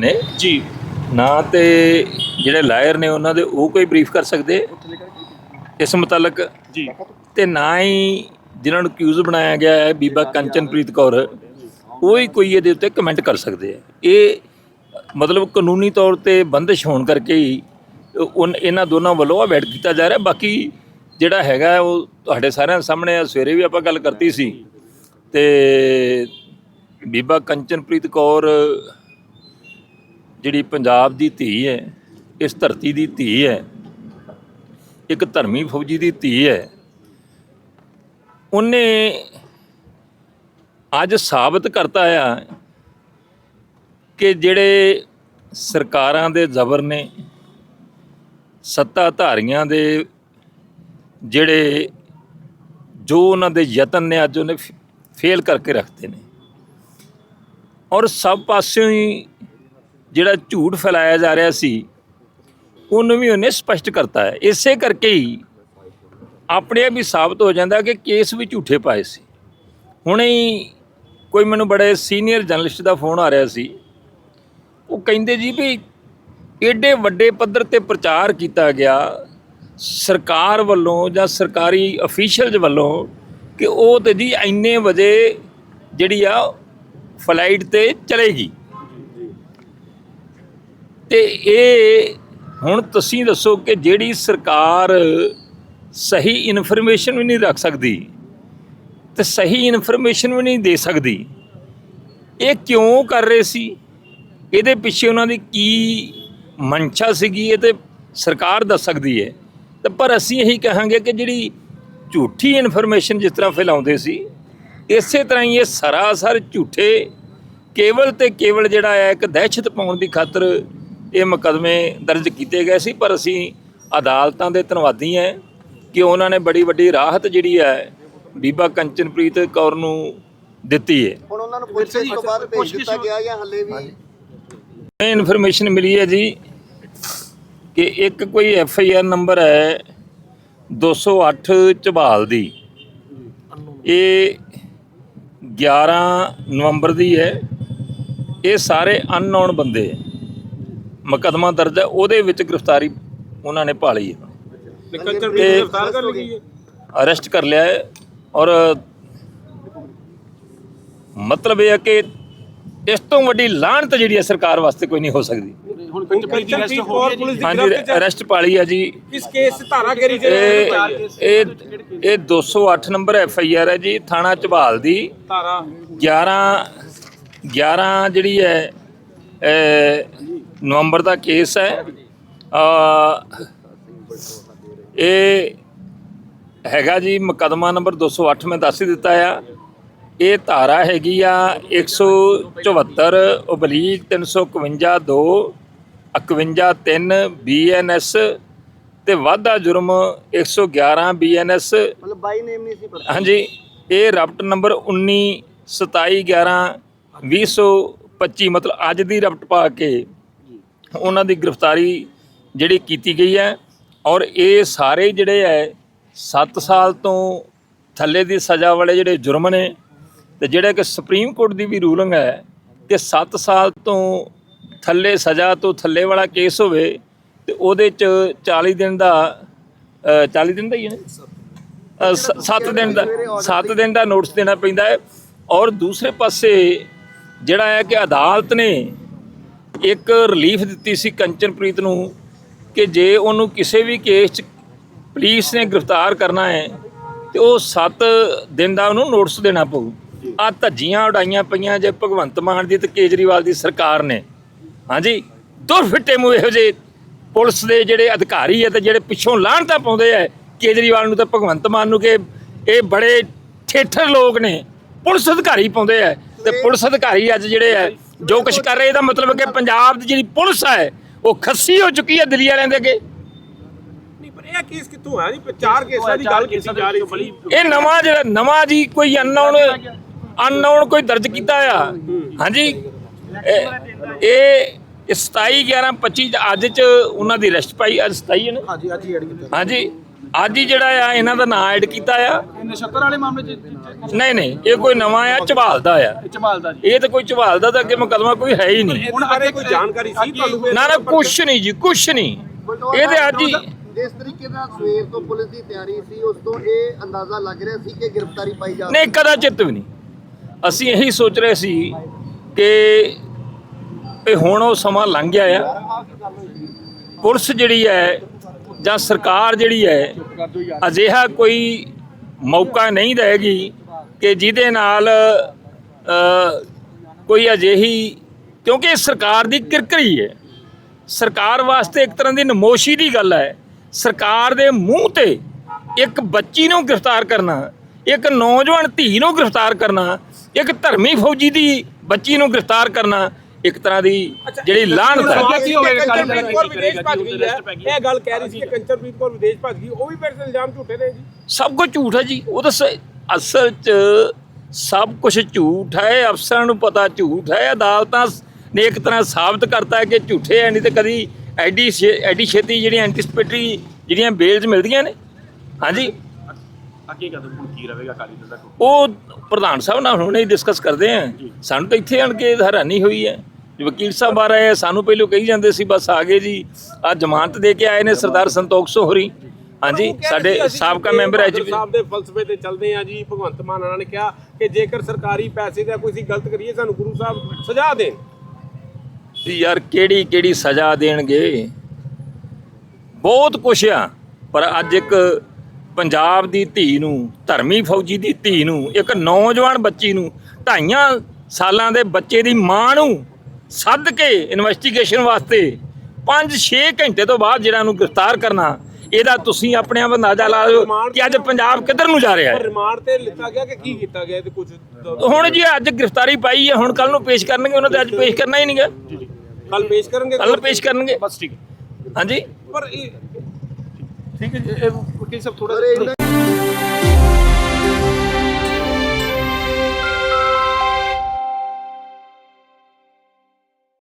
ਨੇ? ਜੀ। ਨਾ ਤੇ ਜਿਹੜੇ ਲਾਇਰ ਨੇ ਉਹਨਾਂ ਦੇ ਉਹ ਕੋਈ ਬਰੀਫ ਕਰ ਸਕਦੇ? ਇਸ ਮੁਤਲਕ? ਜੀ। ਤੇ ਨਾ ਹੀ ਜਿਨ੍ਹਾਂ ਨੂੰ ਕਿਊਜ਼ ਬਣਾਇਆ ਗਿਆ ਹੈ ਬੀਬਾ ਕੰਚਨਪ੍ਰੀਤ ਕੌਰ ਉਹ ਹੀ ਕੋਈ ਇਹਦੇ ਉੱਤੇ ਕਮੈਂਟ ਕਰ ਸਕਦੇ ਆ। ਇਹ ਮਤਲਬ ਕਾਨੂੰਨੀ ਤੌਰ ਤੇ ਬੰਦਿਸ਼ ਹੋਣ ਕਰਕੇ ਹੀ ਉਨ ਇਹਨਾਂ ਦੋਨਾਂ ਵੱਲੋਂ ਅਵੈਡ ਕੀਤਾ ਜਾ ਰਿਹਾ। ਬਾਕੀ ਜਿਹੜਾ ਹੈਗਾ ਉਹ ਤੁਹਾਡੇ ਸਾਰਿਆਂ ਦੇ ਸਾਹਮਣੇ ਆ। ਸਵੇਰੇ ਵੀ ਆਪਾਂ ਗੱਲ ਕਰਤੀ ਸੀ। ਤੇ ਬੀਬਾ ਕੰਚਨਪ੍ਰੀਤ ਕੌਰ ਜਿਹੜੀ ਪੰਜਾਬ ਦੀ ਧੀ ਹੈ, ਇਸ ਧਰਤੀ ਦੀ ਧੀ ਹੈ, ਇੱਕ ਧਰਮੀ ਫੌਜੀ ਦੀ ਧੀ ਹੈ, ਉਹਨੇ ਅੱਜ ਸਾਬਤ ਕਰਤਾ ਆ ਕਿ ਜਿਹੜੇ ਸਰਕਾਰਾਂ ਦੇ ਜ਼ਬਰ ਨੇ, ਸੱਤਾਧਾਰੀਆਂ ਦੇ ਜਿਹੜੇ ਜੋ ਉਹਨਾਂ ਦੇ ਯਤਨ ਨੇ ਅੱਜ ਉਹਨੇ ਫੇਲ ਕਰਕੇ ਰੱਖਦੇ ਨੇ। ਔਰ ਸਭ ਪਾਸਿਓਂ ਹੀ ਜਿਹੜਾ ਝੂਠ ਫੈਲਾਇਆ ਜਾ ਰਿਹਾ ਸੀ, ਉਹਨੂੰ ਵੀ ਉਹਨੇ ਸਪਸ਼ਟ ਕਰਤਾ ਹੈ। ਇਸੇ ਕਰਕੇ ਹੀ ਆਪਣੇ ਆਪ ਹੀ ਸਾਬਤ ਹੋ ਜਾਂਦਾ ਕਿ ਕੇਸ ਵੀ ਝੂਠੇ ਪਾਏ ਸੀ। ਹੁਣੇ ਹੀ ਕੋਈ ਮੈਨੂੰ ਬੜੇ ਸੀਨੀਅਰ ਜਰਨਲਿਸਟ ਦਾ ਫੋਨ ਆ ਰਿਹਾ ਸੀ। ਉਹ ਕਹਿੰਦੇ ਜੀ ਵੀ ਏਡੇ ਵੱਡੇ ਪੱਧਰ ਤੇ ਪ੍ਰਚਾਰ ਕੀਤਾ ਗਿਆ ਸਰਕਾਰ ਵੱਲੋਂ ਜਾਂ ਸਰਕਾਰੀ ਅਫੀਸ਼ੀਅਲਸ ਵੱਲੋਂ ਕਿ ਉਹ ਤੇ ਜੀ ਇੰਨੇ ਵਜੇ ਜਿਹੜੀ ਆ ਫਲਾਈਟ ਤੇ ਚਲੇਗੀ। ਤੇ ਇਹ ਹੁਣ ਤੁਸੀਂ ਦੱਸੋ ਕਿ ਜਿਹੜੀ ਸਰਕਾਰ ਸਹੀ ਇਨਫੋਰਮੇਸ਼ਨ ਵੀ ਨਹੀਂ ਰੱਖ ਸਕਦੀ ਤੇ ਸਹੀ ਇਨਫੋਰਮੇਸ਼ਨ ਵੀ ਨਹੀਂ ਦੇ ਸਕਦੀ, ਇਹ ਕਿਉਂ ਕਰ ਰਹੇ ਸੀ? ਇਹਦੇ ਪਿੱਛੇ ਉਹਨਾਂ ਦੀ ਕੀ ਮਨਸ਼ਾ ਸੀਗੀ ਇਹ ਤੇ ਸਰਕਾਰ ਦੱਸ ਸਕਦੀ ਹੈ। ਤੇ ਪਰ ਅਸੀਂ ਇਹੀ ਕਹਾਂਗੇ ਕਿ ਜਿਹੜੀ ਝੂਠੀ ਇਨਫੋਰਮੇਸ਼ਨ ਜਿਸ ਤਰ੍ਹਾਂ ਫੈਲਾਉਂਦੇ ਸੀ, ਇਸੇ ਤਰ੍ਹਾਂ ਹੀ ਇਹ ਸਰਾਸਰ ਝੂਠੇ ਕੇਵਲ ਤੇ ਕੇਵਲ ਜਿਹੜਾ ਹੈ ਇੱਕ ਦਹਿਸ਼ਤ ਪਾਉਣ ਦੀ ਖਾਤਰ ਇਹ ਮੁਕਦਮੇ ਦਰਜ ਕੀਤੇ ਗਏ ਸੀ ਪਰ ਅਸੀਂ ਅਦਾਲਤਾਂ ਦੇ ਧੰਨਵਾਦੀ ਹਾਂ ਕਿ ਉਹਨਾਂ ਨੇ ਬੜੀ ਵੱਡੀ ਰਾਹਤ ਜਿਹੜੀ ਹੈ ਬੀਬਾ ਕੰਚਨਪ੍ਰੀਤ ਕੌਰ ਨੂੰ ਦਿੱਤੀ ਹੈ। ਹੁਣ ਉਹਨਾਂ ਨੂੰ ਪੁੱਛੇ ਤੋਂ ਬਾਅਦ ਭੇਜ ਦਿੱਤਾ ਗਿਆ ਜਾਂ ਹੱਲੇ ਵੀ? ਇਹ ਇਨਫੋਰਮੇਸ਼ਨ ਮਿਲੀ ਹੈ ਜੀ ਕਿ ਇੱਕ ਕੋਈ ਐਫ ਆਈ ਆਰ ਨੰਬਰ ਹੈ 208 ਝਬਾਲ ਦੀ। ਇਹ 11 ਨਵੰਬਰ ਦੀ ਹੈ। ਇਹ ਸਾਰੇ ਅਨਨੋਨ ਬੰਦੇ ਹੈ। ਮੁਕੱਦਮਾ ਦਰਜ ਹੈ ਉਹਦੇ ਵਿੱਚ ਗ੍ਰਿਫਤਾਰੀ ਉਹਨਾਂ ਨੇ ਭਾਲੀ ਹੈ। ਕੰਚਨ ਤੇ- ਗ੍ਰਿਫਤਾਰ ਕਰ ਲਈ ਹੈ? ਅਰੈਸਟ ਕਰ ਲਿਆ ਹੈ ਔਰ ਮਤਲਬ ਇਹ ਹੈ ਕਿ ਇਸ ਤੋਂ ਵੱਡੀ ਲਾਹਨਤ ਜਿਹੜੀ ਹੈ ਸਰਕਾਰ ਵਾਸਤੇ ਕੋਈ ਨਹੀਂ ਹੋ ਸਕਦੀ। ਹੁਣ ਕੰਚਨਪ੍ਰੀਤ ਦੀ ਅਰੈਸਟ ਹੋ ਗਈ ਪੁਲਿਸ ਦੀ ਹਾਂਜੀ ਗ੍ਰਿਫਤ ਚ ਅਰੈਸਟ ਪਾਲੀ ਹੈ ਜੀ। ਕਿਸ ਕੇਸ ਧਾਰਾ ਕਰੀ ਇਹ ਇਹ ਇਹ 208 ਨੰਬਰ ਐਫ ਆਈ ਆਰ ਹੈ ਜੀ ਥਾਣਾ ਝਬਾਲ ਦੀ। ਧਾਰਾ। 11 11 ਜਿਹੜੀ ਹੈ ਨਵੰਬਰ ਦਾ ਕੇਸ ਹੈ। ਅ ਇਹ ਹੈਗਾ ਜੀ ਮੁਕੱਦਮਾ ਨੰਬਰ 208 ਮੈਂ ਦੱਸ ਹੀ ਦਿੱਤਾ ਆ। ਇਹ ਧਾਰਾ ਹੈਗੀ ਆ 174 ਓਬਲੀਕ 351 2 51 3 ਬੀਐਨਐਸ ਤੇ ਵਾਧਾ ਜੁਰਮ 111 ਬੀਐਨਐਸ ਮਤਲਬ ਬਾਈ ਨੇਮ ਨਹੀਂ ਸੀ ਪਤਾ। ਹਾਂਜੀ ਇਹ ਰਪਟ ਨੰਬਰ 19 27 11 2025 ਮਤਲਬ ਅੱਜ ਦੀ ਰਪਟ ਪਾ ਕੇ ਉਹਨਾਂ ਦੀ ਗ੍ਰਿਫਤਾਰੀ ਜਿਹੜੀ ਕੀਤੀ ਗਈ ਹੈ ਔਰ ਇਹ ਸਾਰੇ ਜਿਹੜੇ ਹੈ 7 ਸਾਲ ਤੋਂ ਥੱਲੇ ਦੀ ਸਜ਼ਾ ਵਾਲੇ ਜਿਹੜੇ ਜੁਰਮ ਨੇ ਤੇ ਜਿਹੜਾ ਕਿ ਸੁਪਰੀਮ ਕੋਰਟ ਦੀ ਵੀ ਰੂਲਿੰਗ ਹੈ ਕਿ 7 ਸਾਲ ਤੋਂ ਥੱਲੇ ਸਜ਼ਾ ਤੋਂ ਥੱਲੇ ਵਾਲਾ ਕੇਸ ਹੋਵੇ ਤੇ ਉਹਦੇ ਚ 40 ਦਿਨ ਦਾ ਅ, 40 ਦਿਨ ਦਾ ਹੀ ਹੈ ਨਾ? 7 ਦਿਨ ਦਾ 7 ਦਿਨ ਦਾ ਨੋਟਿਸ ਦੇਣਾ ਪੈਂਦਾ ਹੈ। ਔਰ ਦੂਸਰੇ ਪਾਸੇ ਜਿਹੜਾ ਹੈ ਕਿ ਅਦਾਲਤ ਨੇ ਇੱਕ ਰਿਲੀਫ ਦਿੱਤੀ ਸੀ ਕੰਚਨਪ੍ਰੀਤ ਨੂੰ ਕਿ ਜੇ ਉਹਨੂੰ ਕਿਸੇ ਵੀ ਕੇਸ 'ਚ ਪੁਲਿਸ ਨੇ ਗ੍ਰਿਫਤਾਰ ਕਰਨਾ ਹੈ ਤੇ ਉਹ 7 ਦਿਨ ਦਾ ਉਹਨੂੰ ਨੋਟਿਸ ਦੇਣਾ ਪਊ। ਆ ਧੱਜੀਆਂ ਉਡਾਈਆਂ ਪਈਆਂ ਜੇ ਭਗਵੰਤ ਮਾਨ ਦੀ ਤੇ ਕੇਜਰੀਵਾਲ ਦੀ ਸਰਕਾਰ ਨੇ। ਹਾਂਜੀ ਦੁਰਫਿੱਟੇ ਮੂੰਹ ਇਹੋ ਜਿਹੇ ਪੁਲਿਸ ਦੇ ਜਿਹੜੇ ਅਧਿਕਾਰੀ ਹੈ ਤੇ ਜਿਹੜੇ ਪਿੱਛੋਂ ਲਾਹਣਤਾ ਪਾਉਂਦੇ ਆ ਕੇਜਰੀਵਾਲ ਨੂੰ ਤੇ ਭਗਵੰਤ ਮਾਨ ਨੂੰ ਕਿ ਇਹ ਬੜੇ ਠੇਠਰ ਲੋਕ ਨੇ। ਪੁਲਿਸ ਅਧਿਕਾਰੀ ਪਾਉਂਦੇ ਆ ਤੇ ਪੁਲਿਸ ਅਧਿਕਾਰੀ ਅੱਜ ਜਿਹੜੇ ਆ ਜੋ ਕੁਝ ਕਰ ਰਹੇ ਇਹਦਾ ਮਤਲਬ ਕਿ ਪੰਜਾਬ ਦੀ ਜਿਹੜੀ ਪੁਲਿਸ ਹੈ ਉਹ ਖੱਸੀ ਹੋ ਚੁੱਕੀ ਹੈ ਦਿੱਲੀ ਵਾਲਿਆਂ ਦੇ ਅੱਗੇ। ਨਹੀਂ ਪਰ ਇਹ ਕੇਸ ਕਿੱਥੋਂ ਹੈ ਨਹੀਂ ਚਾਰ ਕੇਸਾਂ ਦੀ ਗੱਲ ਕੀਤੀ ਜਾ ਰਹੀ ਹੈ ਬੜੀ ਇਹ ਨਵਾਂ ਜਿਹੜਾ ਨਵਾਂ ਜੀ ਕੋਈ ਅਨਨੋਨ ਅਨਨੋਨ ਕੋਈ ਦਰਜ ਕੀਤਾ ਆ। ਹਾਂਜੀ? ਇਹ ਇਹ 27 11 25 ਅੱਜ ਚ ਉਹਨਾਂ ਦੀ ਅਰੈਸਟ ਪਾਈ ਅੱਜ 27 ਹੈ ਨਾ? ਹਾਂਜੀ ਅੱਜ ਹੀ ਐਡ ਕੀਤਾ। ਹਾਂਜੀ? ਅੱਜ ਹੀ ਜਿਹੜਾ ਆ ਇਹਨਾਂ ਦਾ ਨਾਂ ਐਡ ਕੀਤਾ ਆ। ਇਹ ਨਛੱਤਰ ਵਾਲੇ ਮਾਮਲੇ ਚ ਨਹੀਂ ਨਹੀਂ ਇਹ ਕੋਈ ਨਵਾਂ ਆ ਝਬਾਲ ਦਾ ਆ। ਚਮਾਲ ਦਾ ਜੀ। ਇਹ ਤਾਂ ਕੋਈ ਝਬਾਲ ਦਾ ਤਾਂ ਅੱਗੇ ਮੁਕੱਦਮਾ ਕੋਈ ਹੈ ਹੀ ਨਹੀਂ। ਹੁਣ ਬਾਰੇ ਕੋਈ ਜਾਣਕਾਰੀ ਸੀ ਤੁਹਾਨੂੰ? ਨਾ ਨਾ ਕੁਛ ਨਹੀਂ ਜੀ ਕੁਛ ਨਹੀਂ। ਇਹ ਤੇ ਅੱਜ ਹੀ ਜਿਸ ਤਰੀਕੇ ਨਾਲ ਸਵੇਰ ਤੋਂ ਪੁਲਿਸ ਦੀ ਤਿਆਰੀ ਸੀ ਉਸ ਤੋਂ ਇਹ ਅੰਦਾਜ਼ਾ ਲੱਗ ਰਿਹਾ ਸੀ ਕਿ ਗ੍ਰਿਫਤਾਰੀ ਪਾਈ ਜਾ ਨਹੀਂ ਕਦਾਚਿਤ ਵੀ ਨਹੀਂ। ਅਸੀਂ ਇਹੀ ਸੋਚ ਰਹੇ ਸੀ ਕਿ ਇਹ ਹੁਣ ਉਹ ਸਮਾਂ ਲੰਘ ਗਿਆ ਆ। ਪੁਲਿਸ ਜਿਹੜੀ ਹੈ ਜਾਂ ਸਰਕਾਰ ਜਿਹੜੀ ਹੈ, ਅਜਿਹਾ ਕੋਈ ਮੌਕਾ ਨਹੀਂ ਦੇਗੀ ਕਿ ਜਿਹਦੇ ਨਾਲ ਕੋਈ ਅਜਿਹੀ, ਕਿਉਂਕਿ ਇਹ ਸਰਕਾਰ ਦੀ ਕਿਰਕਰੀ ਹੈ। ਸਰਕਾਰ ਵਾਸਤੇ ਇੱਕ ਤਰ੍ਹਾਂ ਦੀ ਨਮੋਸ਼ੀ ਦੀ ਗੱਲ ਹੈ। ਸਰਕਾਰ ਦੇ ਮੂੰਹ ਤੇ ਇੱਕ ਬੱਚੀ ਨੂੰ ਗ੍ਰਿਫਤਾਰ ਕਰਨਾ, ਇੱਕ ਨੌਜਵਾਨ ਧੀ ਨੂੰ ਗ੍ਰਿਫਤਾਰ ਕਰਨਾ, ਇੱਕ ਧਰਮੀ ਫੌਜੀ ਦੀ ਬੱਚੀ ਨੂੰ ਗ੍ਰਿਫਤਾਰ ਕਰਨਾ ਇੱਕ ਤਰ੍ਹਾਂ ਦੀ ਜਿਹੜੀ ਲਾਹਨਤ ਹੈ। ਇਹ ਗੱਲ ਕਹਿ ਰਹੀ ਸੀ ਕਿ ਕੰਚਨਪ੍ਰੀਤ ਕੌਰ ਵਿਦੇਸ਼ ਭੱਜ ਗਈ ਉਹ ਵੀ ਫਿਰ ਇਲਜ਼ਾਮ ਝੂਠੇ ਨੇ ਜੀ। ਸਭ ਕੁਝ ਝੂਠ ਹੈ ਜੀ। ਉਹ ਤਾਂ ਸ- ਅਸਲ 'ਚ ਸਭ ਕੁਝ ਝੂਠ ਹੈ। ਅਫਸਰਾਂ ਨੂੰ ਪਤਾ ਝੂਠ ਹੈ। ਅਦਾਲਤਾਂ ਨੇ ਇੱਕ ਤਰ੍ਹਾਂ ਸਾਬਤ ਕਰਤਾ ਹੈ ਕਿ ਝੂਠੇ ਹੈ ਨਹੀਂ ਤੇ ਕਦੀ ਐਡੀ ਐਡੀ ਛੇਤੀ ਜਿਹੜੀਆਂ ਐਂਟੀਸਪੇਟਰੀ ਜਿਹੜੀਆਂ ਬੇਲਸ ਮਿਲਦੀਆਂ ਨੇ। ਹਾਂਜੀ? ਅੱਗੇ ਕਦੋਂ ਕੀ ਰਹੇਗਾ ਕਾਲੀ ਦਲ ਦਾ? ਉਹ ਪ੍ਰਧਾਨ ਸਾਹਿਬ ਨਾਲ ਹੁਣੇ ਹੀ ਡਿਸਕਸ ਕਰਦੇ ਆ ਸਾਨੂੰ ਤਾਂ ਇੱਥੇ ਆਣ ਕੇ ਹੈਰਾਨੀ ਹੋਈ ਹੈ। ਵਕੀਲ ਸਾਹਿਬ ਆ ਰਹੇ ਸਾਨੂੰ ਪਹਿਲੋਂ ਕਹੀ ਜਾਂਦੇ ਸੀ ਬਸ ਆ ਗਏ ਜੀ। ਆ ਜ਼ਮਾਨਤ ਦੇ ਕੇ ਆਏ ਨੇ ਸਰਦਾਰ ਸੰਤੋਖ ਸੋਹਰੀ। ਹਾਂਜੀ ਸਾਡੇ ਸੀ ਸਾਬਕਾ ਮੈਂਬਰ ਐਚਪੀ ਸਾਹਿਬ ਦੇ ਫਲਸਫੇ ਤੇ ਚੱਲਦੇ ਆ ਜੀ ਭਗਵੰਤ ਮਾਨ ਉਹਨਾਂ ਨੇ ਕਿਹਾ ਕਿ ਜੇਕਰ ਸਰਕਾਰੀ ਪੈਸੇ ਦਾ ਕੋਈ ਅਸੀਂ ਗਲਤ ਕਰੀਏ ਸਾਨੂੰ ਗੁਰੂ ਸਾਹਿਬ ਸਜ਼ਾ ਦੇਣ। ਯਾਰ ਕਿਹੜੀ ਕਿਹੜੀ ਸਜ਼ਾ ਦੇਣਗੇ? ਬਹੁਤ ਕੁਛ ਆ ਪਰ ਅੱਜ ਇੱਕ ਪੰਜਾਬ ਦੀ ਧੀ ਨੂੰ ਧਰਮੀ ਫੌਜੀ ਦੀ ਧੀ ਨੂੰ ਇੱਕ ਨੌਜਵਾਨ ਬੱਚੀ ਨੂੰ ਢਾਈਆਂ ਸਾਲਾਂ ਦੇ ਬੱਚੇ ਦੀ ਮਾਂ ਨੂੰ ਸੱਦ ਕੇ ਇਨਵੈਸਟੀਗੇਸ਼ਨ ਵਾਸਤੇ 5-6 ਘੰਟੇ ਤੋਂ ਬਾਅਦ ਜਿਹੜਾ ਨੂੰ ਗ੍ਰਿਫਤਾਰ ਕਰਨਾ ਇਹਦਾ ਤੁਸੀਂ ਆਪਣੇ ਆਪ ਅੰਦਾਜ਼ਾ ਲਾ ਲਓ ਕਿ ਅੱਜ ਪੰਜਾਬ ਕਿੱਧਰ ਨੂੰ ਜਾ ਰਿਹਾ ਹੈ। ਰਿਮਾਂਡ ਤੇ ਲਿੱਤਾ ਗਿਆ ਕਿ ਕੀ ਕੀਤਾ ਗਿਆ ਤੇ ਕੁਝ ਹੁਣ ਜੀ ਅੱਜ ਗ੍ਰਿਫਤਾਰੀ ਪਾਈ ਹੈ ਹੁਣ ਕੱਲ ਨੂੰ ਪੇਸ਼ ਕਰਨਗੇ ਉਹਨਾਂ ਤੇ ਅੱਜ ਪੇਸ਼ ਕਰਨਾ ਹੀ ਨਹੀਂਗਾ। ਕੱਲ ਪੇਸ਼ ਕਰਨਗੇ ਕੱਲ ਪੇਸ਼ ਕਰਨਗੇ। ਬਸ ਠੀਕ। ਹਾਂਜੀ। ਪਰ ਇਹ ਠੀਕ ਹੈ ਜੀ ਇਹ ਵਕੀਲ ਸਾਹਿਬ ਥੋੜਾ